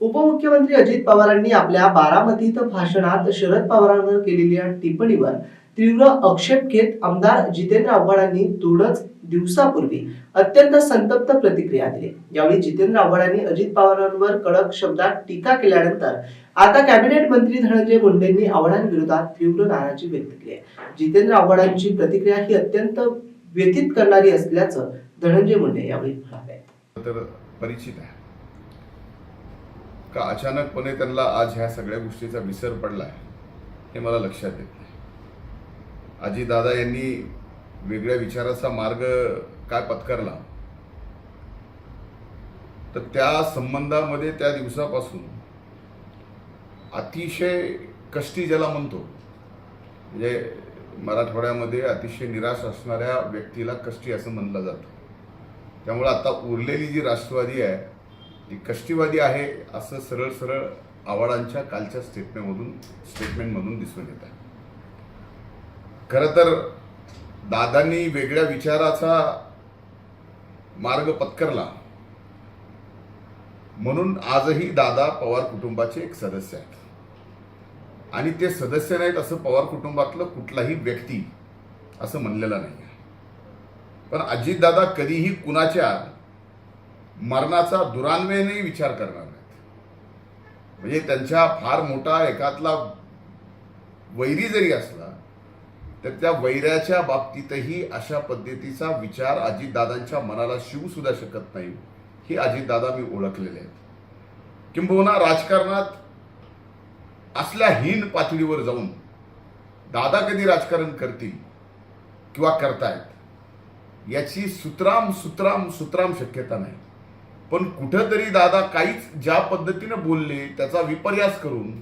उपमुख्यमंत्री अजित पवारांनी आपल्या बारामतीत भाषणात शरद पवारांवर केलेल्या टिप्पणीवर तीव्र आक्षेप घेत आमदार जितेंद्र आव्हाडांनी थोडंच दिवसापूर्वी अत्यंत संतप्त प्रतिक्रिया दिली. यावेळी जितेंद्र आव्हाडांनी अजित पवारांवर कडक शब्दात टीका केल्यानंतर आता कॅबिनेट मंत्री धनंजय मुंडेंनी आव्हाडांविरोधात तीव्र नाराजी व्यक्त केली आहे. जितेंद्र आव्हाडांची प्रतिक्रिया ही अत्यंत व्यथित करणारी असल्याचं धनंजय मुंडे यावेळी म्हणाले. तर परिचित आहे. का अचानकपणे त्यांना आज ह्या सगळ्या गोष्टीचा विसर पडलाय हे मला लक्षात येत नाही. दादा यांनी वेगळ्या विचाराचा मार्ग काय पत्करला? तर त्या संबंधामध्ये त्या दिवसापासून अतिशय कष्टी ज्याला म्हणतो म्हणजे मराठवाड्यामध्ये अतिशय निराश असणाऱ्या व्यक्तीला कष्टी असं म्हणलं जातं. त्यामुळे आता उरलेली जी राष्ट्रवादी आहे ती कष्टीवादी आहे असं सरळ सरळ आव्हाडांच्या कालच्या स्टेटमेंटमधून स्टेटमेंटमधून दिसून येत आहे. खरं तर दादांनी वेगळ्या विचाराचा मार्ग पत्करला. म्हणून आजही दादा पवार कुटुंबाचे एक सदस्य आहेत. आणि ते सदस्य नाहीत असं पवार कुटुंबातलं कुठलाही व्यक्ती असं म्हणलेलं नाही पण अजितदादा कधीही कुणाच्या मरणाचा दुरान्वयनही विचार करणार नाहीत. म्हणजे त्यांच्या फार मोठा एकातला वैरी जरी असला तर त्या वैराच्या बाबतीतही अशा पद्धतीचा विचार अजितदादांच्या मनाला शिवू सुद्धा शकत नाही हे अजितदादा मी ओळखलेले आहेत. किंबहुना राजकारणात असल्या हीन पातळीवर जाऊन दादा कधी राजकारण करतील किंवा करतायत याची सुतराम सुतराम सुतराम शक्यता नाही. पण कुठंतरी दादा काहीच ज्या पद्धतीनं बोलले त्याचा विपर्यास करून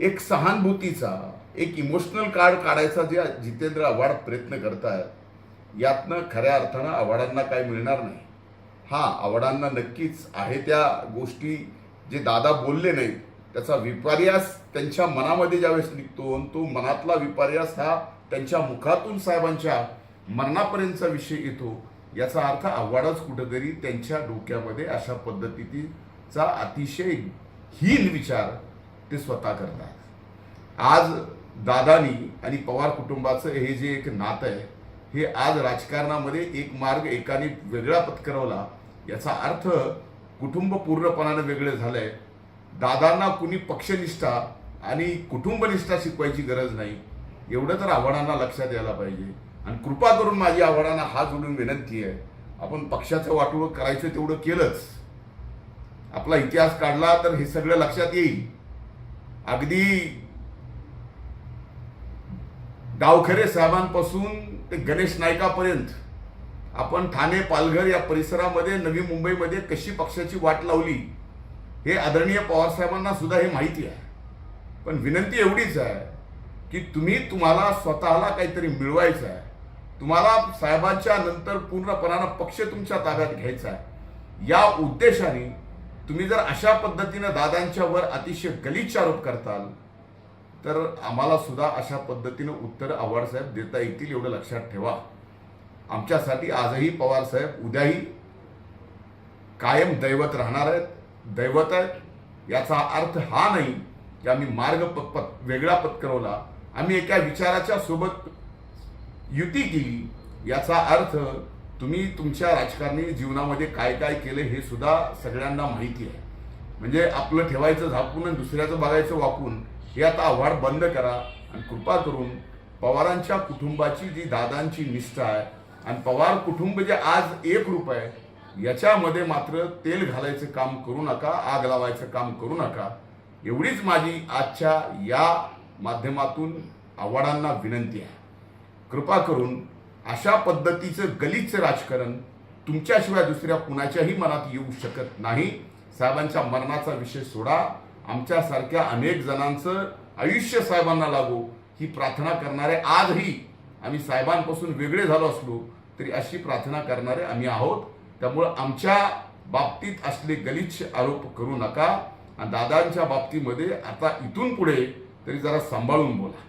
एक सहानुभूतीचा एक इमोशनल कार्ड काढायचा जे जितेंद्र आव्हाड प्रयत्न करतायत यातनं खऱ्या अर्थानं आव्हाडांना काय मिळणार नाही. हा आव्हाडांना नक्कीच आहे त्या गोष्टी जे दादा बोलले नाहीत त्याचा विपर्यास त्यांच्या मनामध्ये ज्यावेळेस निघतो आणि तो मनातला विपर्यास हा त्यांच्या मुखातून साहेबांच्या मरणापर्यंतचा विषय येतो. याचा अर्थ आव्हाडच कुठंतरी त्यांच्या डोक्यामध्ये अशा पद्धतीचा अतिशय हीन विचार ते स्वतः करतात. आज दादानी आणि पवार कुटुंबाचं हे जे एक नातं आहे हे आज राजकारणामध्ये एक मार्ग एकाने वेगळा पत्करवला याचा अर्थ कुटुंब पूर्णपणाने वेगळे झालंय. दादांना कुणी पक्षनिष्ठा आणि कुटुंबनिष्ठा शिकवायची गरज नाही. एवढं तर आव्हाडांना लक्षात यायला पाहिजे. आणि कृपा करून माझी आव्हाडांना हात जोडून विनंती आहे. आपण पक्षाचं वाटोळं करायचं तेवढं केलंच. आपला इतिहास काढला तर हे सगळं लक्षात येईल. अगदी गावखरे साहेबांपासून ते गणेश नायकापर्यंत आपण ठाणे पालघर या परिसरामध्ये नवी मुंबईमध्ये कशी पक्षाची वाट लावली हे आदरणीय पवार साहेबांना सुद्धा हे माहिती आहे. पण विनंती एवढीच आहे की तुम्ही तुम्हाला स्वतःला काहीतरी मिळवायचं आहे. तुम्हाला साहेबांच्या नंतर पूर्णपणानं पक्ष तुमच्या ताब्यात घ्यायचा आहे. या उद्देशाने तुम्ही जर अशा पद्धतीनं दादांच्यावर अतिशय गलिच्छ आरोप करताल तर आम्हाला सुद्धा अशा पद्धतीनं उत्तर आव्हाडसाहेब देता येतील एवढं लक्षात ठेवा. आमच्यासाठी आजही पवार साहेब उद्याही कायम दैवत राहणार आहेत दैवत आहेत. याचा अर्थ हा नाही की आम्ही मार्ग प प वेगळा पत्करवला आम्ही एका विचाराच्या सोबत युती केली. याचा अर्थ तुम्ही तुमच्या राजकारणी जीवनामध्ये काय काय केलं हे सुद्धा सगळ्यांना माहिती आहे. म्हणजे आपलं ठेवायचं झाकून आणि दुसऱ्याचं बघायचं वाकून हे आता आव्हाड बंद करा आणि कृपा करून पवारांच्या कुटुंबाची जी दादांची निष्ठा आहे आणि पवार कुटुंब जे आज एक रूप आहे याच्यामध्ये मात्र तेल घालायचं काम करू नका आग लावायचं काम करू नका. एवढीच माझी आजच्या या माध्यमातून आव्हाडांना विनंती आहे. कृपा करून अशा पद्धतीचं गलिच्छ राजकारण तुमच्याशिवाय दुसऱ्या कुणाच्याही मनात येऊ शकत नाही. साहेबांच्या मरणाचा विषय सोडा. आमच्यासारख्या अनेक जणांचं आयुष्य साहेबांना लागो. ही प्रार्थना करणारे आजही आम्ही साहेबांपासून वेगळे झालो असलो तरी अशी प्रार्थना करणारे आम्ही आहोत. त्यामुळं आमच्या बाबतीत असले गलिच्छ आरोप करू नका. आणि दादांच्या बाबतीमध्ये आता इथून पुढे तरी जरा सांभाळून बोला.